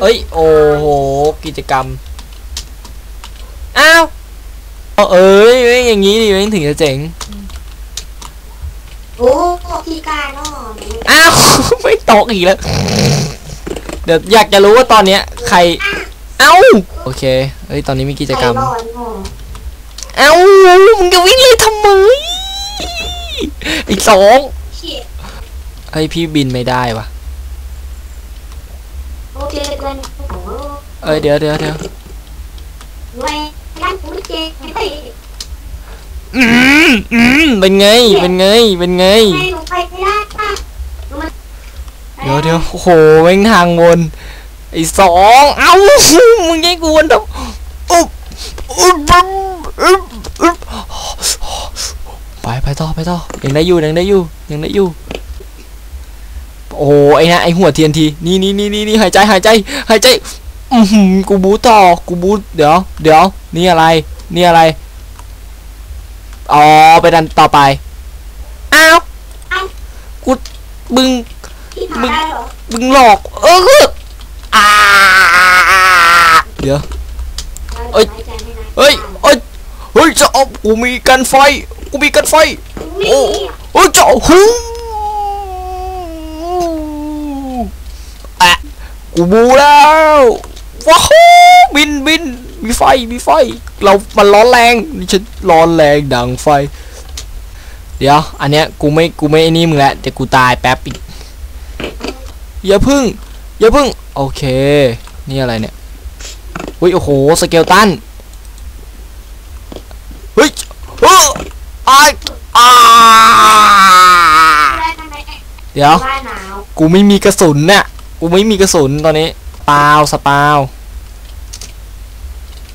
เอ้ย โอ้โห กิจกรรม อ้าว เอาเอ้ยเอ้ยอย่างนี้ดิเว้ยถึงจะเจ๋ง โอ้พี่การเนาะอ้าว ไม่ตกอีกแล้ว เดี๋ยวอยากจะรู้ว่าตอนเนี้ย ใคร เอ้า โอเค เฮ้ย ตอนนี้มีกิจกรรมใคร้อนเนาะเอ้า มึงจะวิ่งเลยทำไม อีกสองเชี่ยเฮ้ยพี่บินไม่ได้วะโอ เคเกินโอ้โหเอ้ยเดี๋ยวเดี๋ยวเดี๋ยวไว้กันกูเจ๊ไม่ได้อืมอืมเป็นไง เป็นไง เป็นไงให้หนูไปไม่ได้ป่ะหนูมันเดี๋ยวเดี๋ยวโอ้โหแม่งทางวนไอ้สองเอ้ามึงยังกวนทำอุ๊บอุ๊บอุ๊บอุ๊บอุ๊บไปไปต่อไปต่อยังได้อยู่ยังได้อยู่ยังได้อยู่ โอ้ไอ้นะไอ้หัวเทียนทีนี่นี่นี่นี่หายใจหายใจหายใจอือหือกูบูต่อกูบูเดี๋ยวเดี๋ยวนี่อะไร นี่อะไรอ๋อไปดันต่อไปอ้าวกูบึงพี่ทำได้เหรอมึงหลอก เออคืออ่าเดี๋ยวเอ้ยเฮ้ยเฮ้ยเฮ้ยจะอากูมีกันไฟ กูมีกันไฟโอ้เฮ้ยจะเอาหูอะ กูบูแล้วว้าวบินบินมีไฟมีไฟ เรามันร้อนแรงนี่ฉันร้อนแรงดังไฟ เดี๋ยว อันเนี้ยกูไม่กูไม่ไอ้นี่มึงแล้วเดี๋ยวกูตายแป๊บอีกอย่าพึ่งอย่าพึ่งโอเค นี่อะไรเนี่ยเฮ้ยโอ้โหสเกลตันเฮ้ยเออไอายอ่าเดี๋ยวว่าหนาวกูไม่มีกระสุนเนี่ย กูไม่มีกระสุนตอนนี้ปล่าสปาว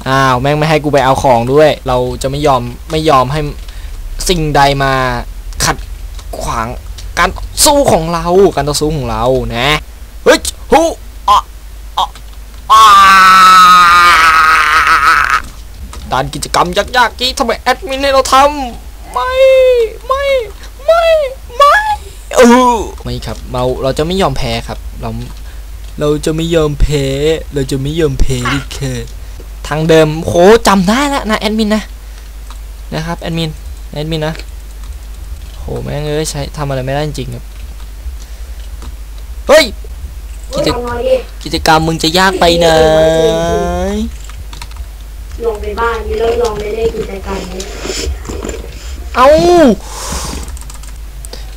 อ้าวแม่งไม่ให้กูไปเอาของด้วย เราจะไม่ยอมไม่ยอมให้สิ่งใดมาขัดขวางการสู้ของเราการต่อสู้ของเรานะเฮ้ยฮูอะอะอ่าด้านกิจกรรมยากๆนี้ทำไมแอดมินให้เราทำไม่ไม่ไม อไม่ครับเราเราจะไม่ยอมแพ้ครับ เราเราจะไม่ยอมแพ้ เราจะไม่ยอมแพ้ดิเคทางเดิมโหจำได้แล้วนะแอดมินนะนะครับแอดมินแอดมินนะโหแม่งเอ้ยใช้ทำอะไรไม่ได้จริงๆครับเฮ้ยกิจกิจกิจกรรมมึงจะยากไปไหนลงไปบ้านนี่แล้วลองไปได้กิจกรรมนี้เอ้า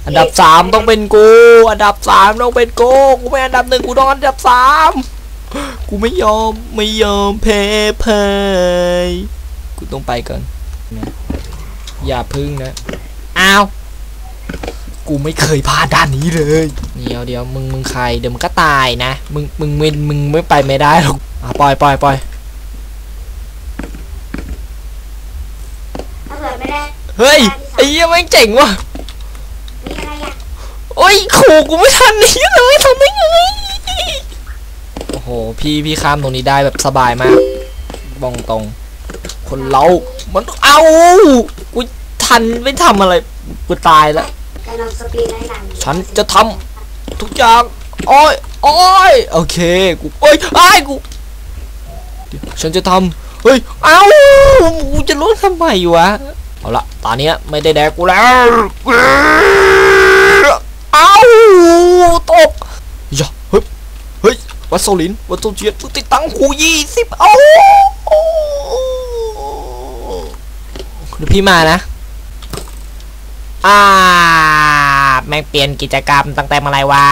อันดับสามต้องเป็นกู อันดับสามต้องเป็นกู กูไม่อันดับหนึ่งกูต้องอันดับสามกูไม่ยอมไม่ยอมแพ้พ่ายกูต้องไปก่อนนะอย่าพึ่งนะ อ้าว กูไม่เคยพลาดด้านนี้เลย เดี๋ยวเดี๋ยวมึงมึงใครเดี๋ยวมึงก็ตายนะ มึงมึงมึงมึงไม่ไปไม่ได้หรอกอะปล่อยปล่อยปล่อยถ้าเกิดไม่ได้เฮ้ยไอ้เหี้ยแม่งเจ๋งว่ะมีอะไรอะ โอ้ยขู่กูไม่ทันนี่เลยทำได้ไงโอ้โหพี่พี่ข้ามตรงนี้ได้แบบสบายมากบองตรง คนเรา มันเอากูทันไม่ทำอะไรกูตายแล้วกำลังสปีดไล่หลังฉันจะทำทุกอย่างโอ้ยโอ้ยโอเคกูโอ้ยไอ้ายกูเดี๋ยวฉันจะทำเฮ้ยเอ้ากูจะรู้ทำไมวะเอาละตอนเนี้ยไม่ได้แดกกูแล้วเอ้า ตกอย่าเฮ้ยเฮ้ยวัดโซลินวัดโซเจียนติดตังคูยี่สิบเอ้าเดี๋ยวพี่มานะอ่าแม่งเปลี่ยนกิจกรรมตั้งแต่เมื่อไรวะ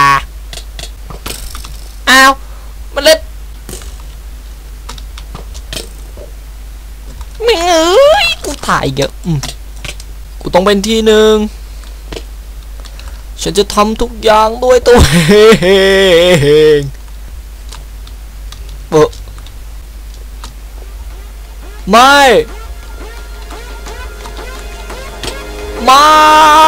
อ้าวมันเล่นไม่เอ้ยกูถ่ายเยอะอืมกูต้องเป็นที่หนึ่ง ฉันจะทำทุกอย่างด้วยตัวเองเบอไม่ ไม่